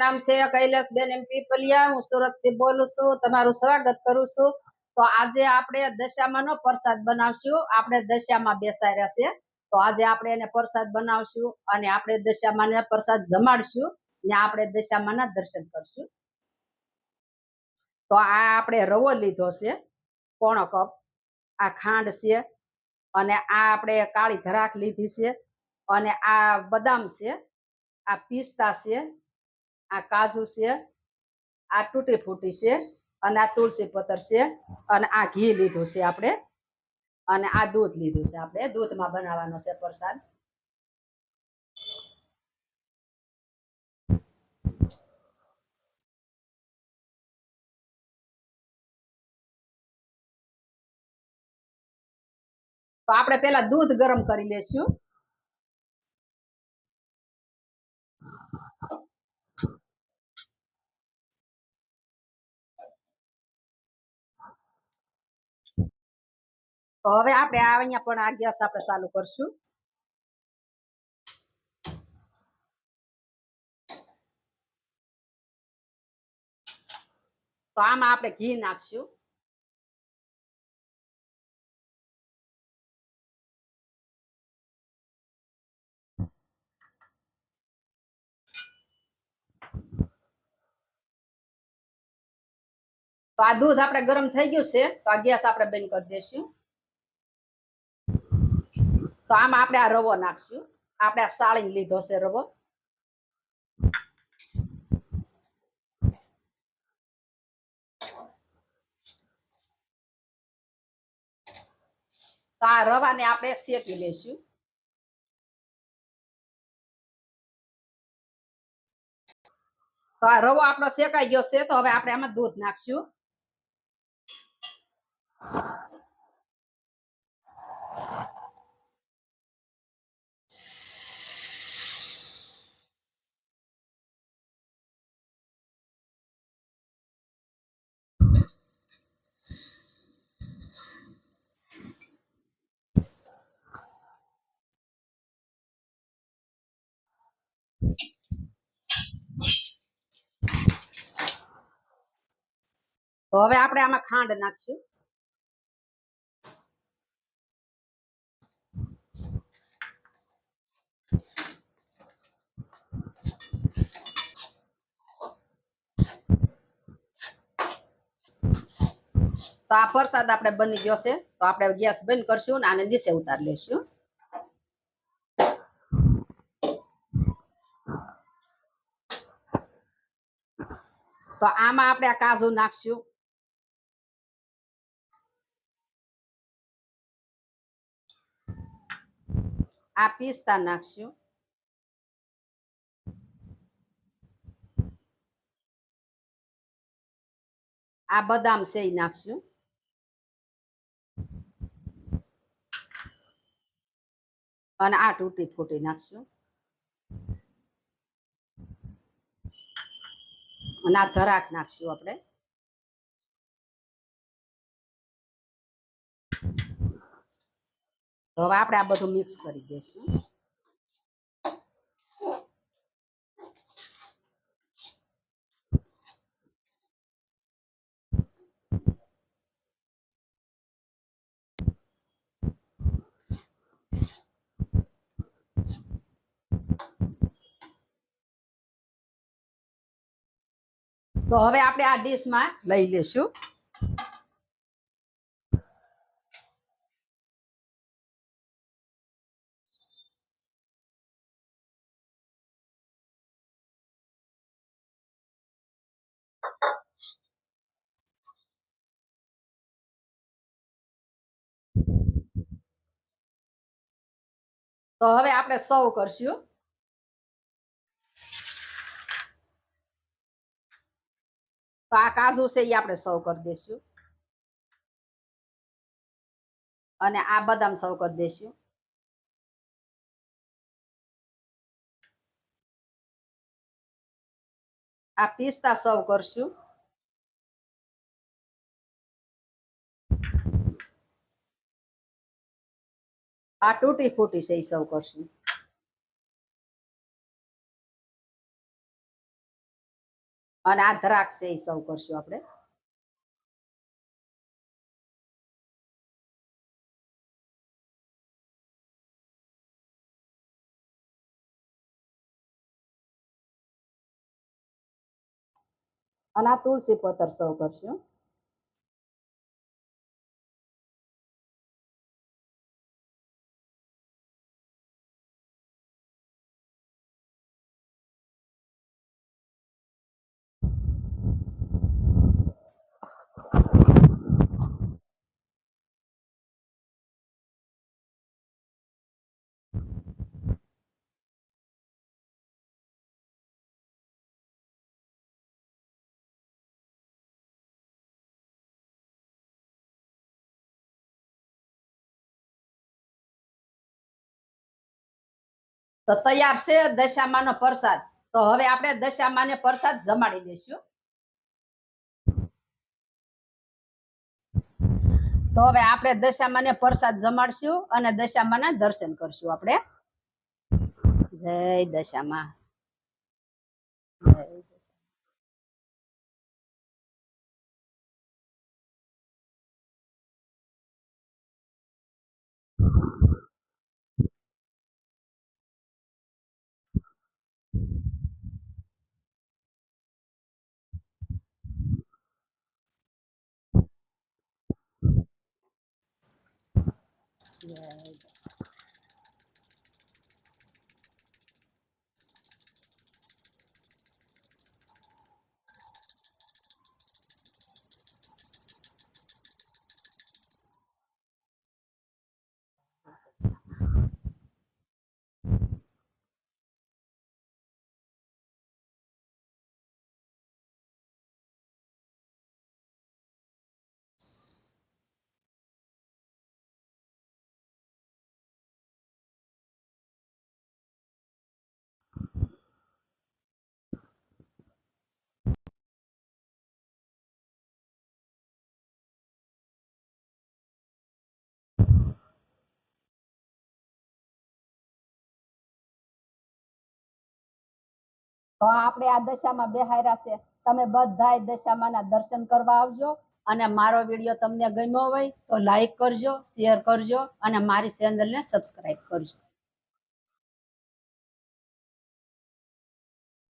નામ છે કૈલાસબેન એમ પીપલિયા, હું સુરતથી બોલું છું, તમારું સ્વાગત કરું છું. તો આજે આપણે દશામાનો પ્રસાદ બનાવશું. આપણે દશામાં બેસાડ્યા છે તો આજે આપણે એને પ્રસાદ બનાવશું અને આપણે દશામાને પ્રસાદ જમાડશું ને આપણે દશામાના દર્શન કરશું. તો આ આપણે રવો લીધો છે, પોણો કપ. આ ખાંડ છે અને આ આપણે કાળી ધરાક લીધી છે અને આ બદામ છે, આ પિસ્તા છે આ કાજુ છે, આ તૂટી ફૂટી છે અને આ તુલસી પત્ર છે અને આ ઘી લીધું છે આપણે. અને આ દૂધ લીધું છે આપણે. દૂધમાં બનાવવાનો છે પ્રસાદ. તો આપણે પેલા દૂધ ગરમ કરી લેશું. તો હવે આપણે આ અહીંયા પણ આ ગેસ આપણે ચાલુ કરશું. તો આમાં આપણે ઘી નાખશું. તો આ દૂધ આપણે ગરમ થઈ ગયું છે, તો આ ગેસ આપણે બંધ કરી દઈશું. તો આમાં આપણે આ રવો નાખશું. આપણે આ સાળીને લીધો છે રવો. તો આ રવાને આપણે શેકી લેશું તો આ રવો આપણો શેકાઈ ગયો છે, તો હવે આપણે આમાં દૂધ નાખશું. તો હવે આપણે આમાં ખાંડ નાખશું. તો આ પ્રસાદ આપણે બની ગયો છે. તો આપણે ગેસ બંધ કરશું ને આને નીચે ઉતાર લેશું તો આમાં આપણે આ કાજુ નાખશું. આ પિસ્તા નાખશું. આ બદામ છે એ નાખશું. અને આ તૂટી ફૂટી નાખશું. અને આ ધરાક નાખશું આપણે. તો હવે આપણે આ બધું મિક્સ કરી દઈશું. તો હવે આપણે આ ડીશમાં લઈ લેશું. તો હવે આપણે સર્વ કરશું. તો આ કાજુ છે એ આપણે સર્વ કરી દઈશું. અને આ બદામ સર્વ કરી દઈશું. આ પિસ્તા સર્વ કરશું. આ તૂટી ફૂટી છે એ સર્વ કરશું. અને આ દ્રાક્ષ એ સૌ કરશું આપણે. અને આ તુલસી પત્ર સૌ કરશું. તો તૈયાર છે દશામાનો પ્રસાદ. તો હવે આપણે દશામાને પ્રસાદ જમાડી દઈશું. તો હવે આપણે દશામાને પ્રસાદ જમાડશું અને દશામાના દર્શન કરશું આપણે. જય દશામાં. જય આપણે આ દશામાં બેહાર્યા છે. તમે બધાય દશામાના દર્શન કરવા આવજો અને મારો વીડિયો તમને ગમ્યો હોય તો લાઈક કરજો શેર કરજો અને મારી ચેનલને સબસ્ક્રાઈબ કરજો.